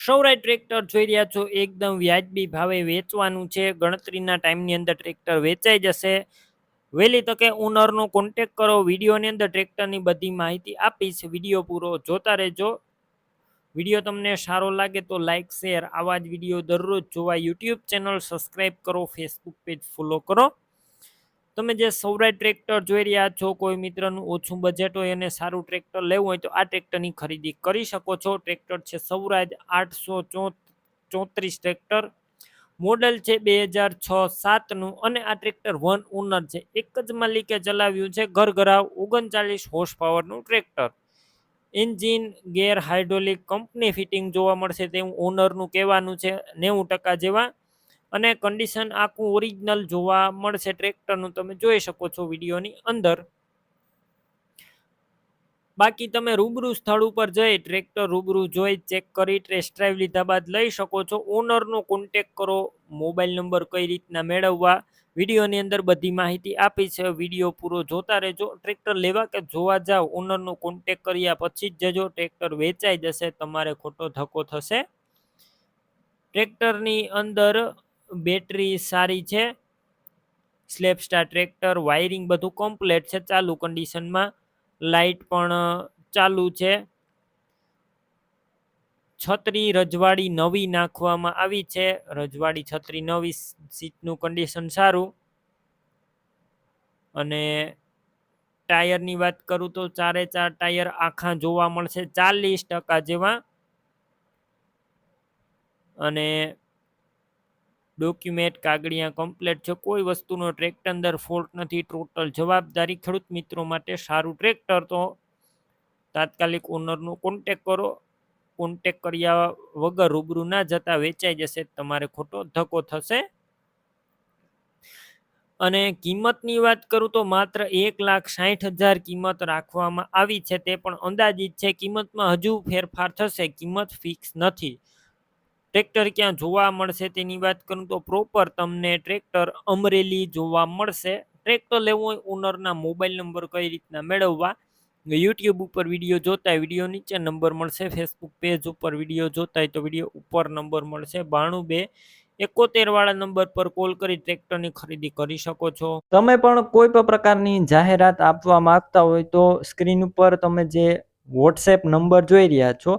સૌરાય tractor જોઈ રહ્યા છો, એકદમ વ્યાજબી ભાવે વેચવાનું છે. ગણતરીના ટાઈમની અંદર ટ્રેક્ટર વેચાઈ જશે. વહેલી તકે ઓનરનો કોન્ટેક કરો, વિડીયોની અંદર ટ્રેક્ટરની બધી માહિતી આપીશ. વીડિયો પૂરો જોતા રહેજો. વીડિયો તમને સારો લાગે તો લાઇક શેર આવા જ વીડિયો દરરોજ જોવા. યુટ્યુબ ચેનલ સબસ્ક્રાઈબ કરો ફેસબુક પેજ ફોલો કરો. તમે જે સૌરાય ટ્રેક્ટર જોઈ રહ્યા છો, કોઈ મિત્રનું ઓછું બજેટ હોય અને સારું ટ્રેક્ટર લેવું હોય તો આ ટ્રેક્ટરની ખરીદી કરી શકો છો. ટ્રેક્ટર છે સૌરાજ આઠસો ચોત્રીસ ટ્રેક્ટર. મોડલ છે બે હજાર છ સાતનું અને આ ટ્રેક્ટર વન ઓનર છે. એક જ માલિકે ચલાવ્યું છે ઘર ઘરાવ ઓગણચાલીસ હોર્સ પાવરનું tractor. Engine gear hydraulic company fitting જોવા મળશે તેવું ઓનરનું કહેવાનું છે. નેવું ટકા જેવા અને કન્ડિશન આખું ઓરિજિનલ જોવા મળશે ટ્રેક્ટરનું તમે જોઈ શકો છો વિડીયોની અંદર. બાકી તમે રૂબરૂ સ્થળ ઉપર જઈ ટ્રેક્ટર રૂબરૂ જોઈ ચેક કરી ટેસ્ટ ડ્રાઈવ લીધા બાદ લઈ શકો છો. ઓનરનો કોન્ટેક કરો મોબાઈલ નંબર કઈ રીતના મેળવવા, વિડીયોની અંદર બધી માહિતી આપી છે. વીડિયો પૂરો જોતા રહેજો. ટ્રેક્ટર લેવા કે જોવા જાવ ઓનરનો કોન્ટેક કર્યા પછી જ જજો. ટ્રેક્ટર વેચાઈ જશે, તમારે ખોટો ધક્કો થશે. ટ્રેક્ટરની અંદર બેટરી સારી છે. સ્લેપસ્ટાર ટ્રેક્ટર, વાયરિંગ બધું કમ્પ્લેટ છે ચાલુ કન્ડિશનમાં લાઇટ પણ ચાલુ છે. છત્રી રજવાડી નવી નાખવામાં આવી છે. રજવાડી, છત્રી નવી સીટનું કન્ડિશન સારું. અને ટાયરની વાત કરું તો ચારે ચાર ટાયર આખા જોવા મળશે ચાલીસ ટકા જેવા. અને ડોક્યુમેન્ટ, કાગળિયા કમ્પ્લેટ છે કોઈ વસ્તુનો ટ્રેક્ટર અંદર ફોલ્ટ નથી ટોટલ જવાબદારી ખેડૂત મિત્રો માટે સારું ટ્રેક્ટર તો તાત્કાલિક ઓનરનો કોન્ટેક કરો. કોન્ટેક કર્યા વગર રૂબરૂ ના જતા વેચાઈ જશે, તમારે ખોટો ધક્કો થશે. અને કિંમતની વાત કરું તો માત્ર એક લાખ સાઠ હજાર કિંમત રાખવામાં આવી છે, તે પણ અંદાજિત છે. કિંમતમાં હજુ ફેરફાર થશે, કિંમત ફિક્સ નથી. ટ્રેક્ટર ક્યાં જોવા મળશે તેની વાત કરું તો પ્રોપર તમને ટ્રેક્ટર અમરેલી જોવા મળશે. ટ્રેક્ટર લેવું હોય ઓનરના મોબાઈલ નંબર કઈ રીતના મેળવવા? યુટ્યુબ ઉપર વીડિયો જોતા વીડિયો નીચે નંબર મળશે. ફેસબુક પેજ ઉપર વીડિયો જોતા તો વીડિયો ઉપર નંબર મળશે. બાણું બે એકોતેર વાળા નંબર પર કોલ કરી ટ્રેક્ટરની ખરીદી કરી શકો છો. તમે પણ કોઈ પણ પ્રકારની જાહેરાત આપવા માંગતા હોય તો સ્ક્રીન ઉપર તમે જે વોટ્સએપ નંબર જોઈ રહ્યા છો